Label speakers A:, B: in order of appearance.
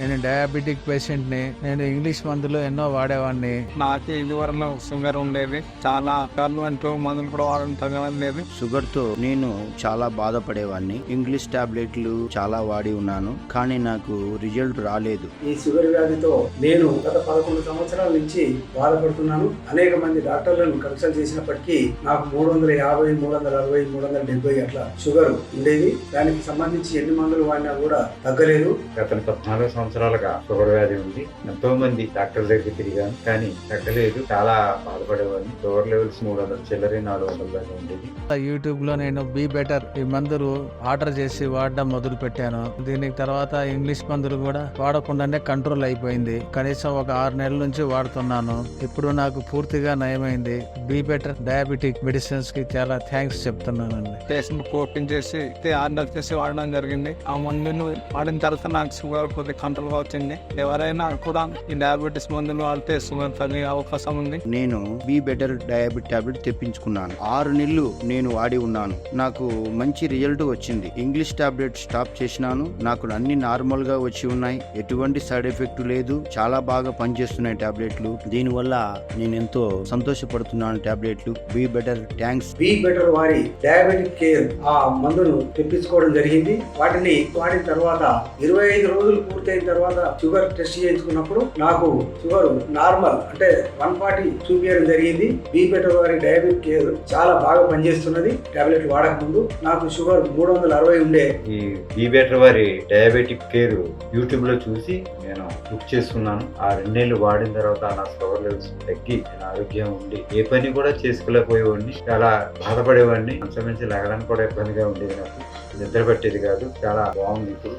A: నేను డయాబెటిక్ పేషెంట్ని నేను ఇంగ్లీష్ మందులు ఎన్నో వాడేవాడిని.
B: నాకు ఇదివరకు షుగర్ ఉండేది. చాలా కళ్ళు అంటూ మందులు కూడా వాడడం తగ్గలేదు
C: షుగర్తో నేను చాలా బాధపడేవాడిని. ఇంగ్లీష్ టాబ్లెట్లు చాలా వాడి ఉన్నాను. కానీ నాకు రిజల్ట్ రాలేదు.
D: ఈ షుగర్ వ్యాధితో నేను గత పదకొండు సంవత్సరాల నుంచి బాధపడుతున్నాను. అనేక మంది డాక్టర్లను కన్సల్ట్ చేసినప్పటికీ నాకు మూడు వందల యాభై మూడు వందల అరవై మూడు వందల డెబ్బై అట్లా షుగర్ ఉండేది. దానికి సంబంధించి ఎన్ని మందులు వాడినా కూడా తగ్గలేదు.
E: గత పద్నాలుగు సంవత్సరాలుగా షుగర్ వ్యాధి ఉంది. ఎంతో మంది డాక్టర్ దగ్గరికి తిరిగాను కానీ తగ్గలేదు. చాలా బాధపడేవాడిని. షుగర్ లెవెల్స్ మూడు వందల చిల్లరి నాలుగు వందల దాకా ఉండేది.
A: యూట్యూబ్లో నేను బీ బెటర్ ఈ మందులు ఆర్డర్ చేసి వాడడం మొదలు పెట్టాను దీనికి తర్వాత ఇంగ్లీష్ మందులు కూడా వాడకుండానే కంట్రోల్ అయిపోయింది. కనీసం ఒక ఆరు నెలల నుంచి వాడుతున్నాను. ఇప్పుడు నాకు పూర్తిగా నయమైంది. బీ బెటర్ డయాబెటిక్ మెడిసిన్స్కి చాలా థ్యాంక్స్ చెప్తున్నానండి.
B: ఫేస్బుక్ ఓపెన్ చేసి ఆర్డర్ చేసి వాడడం జరిగింది. ఆ మందును వాడిన తర్వాత నాకు షుగర్ కొద్దిగా గా వచ్చింది ఎవరైనా కూడా ఈ డయాబెటీస్ మందులు వాడితే షుగర్ తగ్గే అవకాశం ఉంది.
C: నేను బీ బెటర్ డయాబెట్ టాబ్లెట్ తెప్పించుకున్నాను. ఆరు నెలలు నేను వాడి ఉన్నాను. నాకు మంచి రిజల్ట్ వచ్చింది. ఇంగ్లీష్ టాబ్లెట్ స్టాప్ చేసినాను. నాకు అన్ని నార్మల్గా వచ్చి ఉన్నాయి. ఎటువంటి సైడ్ ఎఫెక్ట్ లేదు. చాలా బాగా పనిచేస్తున్నాయి టాబ్లెట్లు. దీనివల్ల నేను ఎంతో సంతోషపడుతున్నాను టాబ్లెట్లు. Be better thanks.
D: Be better వారి డయాబెటిక్ కేర్ ఆ మందును తెప్పించుకోవడం జరిగింది. వాటిని వాడిన తర్వాత ఇరవై ఐదు రోజులు పూర్తయిన తర్వాత షుగర్ టెస్ట్ చేయించుకున్నప్పుడు నాకు షుగర్ నార్మల్ అంటే వన్ ఫార్టీ చూపించడం జరిగింది. బీ బెటర్ వారి డయాబెటిక్ కేర్ చాలా బాగా పనిచేస్తున్నది. టాబ్లెట్ వాడక ముందు నాకు షుగర్ మూడు వందల అరవై ఉండే.
E: ఈ బీబెటర్ వారి డయాబెటిక్ కేర్ యూట్యూబ్లో చూసి నేను బుక్ చేసుకున్నాను. ఆ రెండేళ్ళు వాడిన తర్వాత నా షుగర్ లెవెల్స్ తగ్గి నేను ఆరోగ్యం ఉండి ఏ పని కూడా చేసుకోలేకపోయేవాడిని. చాలా బాధపడేవాడిని. మంచం మంచి లెగడానికి కూడా ఇబ్బందిగా ఉండేది నాకు. నిద్ర పట్టేది కాదు. చాలా బాగుంది ఇప్పుడు.